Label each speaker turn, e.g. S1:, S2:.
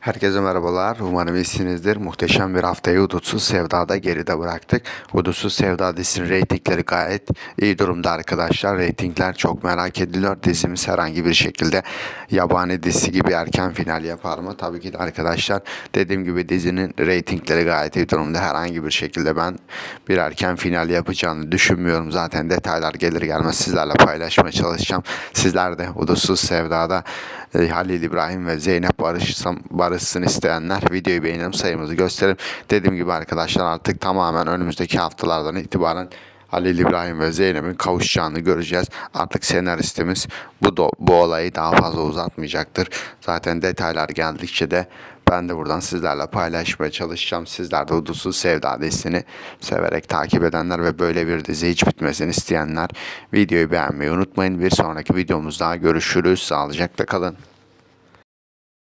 S1: Herkese merhabalar. Umarım iyisinizdir. Muhteşem bir haftayı Hudutsuz Sevda'da geride bıraktık. Hudutsuz Sevda dizisinin reytingleri gayet iyi durumda arkadaşlar. Reytingler çok merak ediliyor. Dizimiz herhangi bir şekilde yabani dizisi gibi erken final yapar mı? Tabii ki de arkadaşlar dediğim gibi dizinin reytingleri gayet iyi durumda. Herhangi bir şekilde ben bir erken final yapacağını düşünmüyorum. Zaten detaylar gelir gelmez sizlerle paylaşmaya çalışacağım. Sizler de Hudutsuz Sevda'da e, Halil İbrahim ve Zeynep barışsın, barışsın isteyenler videoyu beğenelim sayımızı gösterelim. Dediğim gibi arkadaşlar artık tamamen önümüzdeki haftalardan itibaren Halil İbrahim ve Zeynep'in kavuşacağını göreceğiz. Artık senaristimiz bu do- bu olayı daha fazla uzatmayacaktır. Zaten detaylar geldikçe de ben de buradan sizlerle paylaşmaya çalışacağım. Sizler de Hudutsuz Sevda dizisini severek takip edenler ve böyle bir dizi hiç bitmesini isteyenler videoyu beğenmeyi unutmayın. Bir sonraki videomuzda görüşürüz. Sağlıcakla kalın.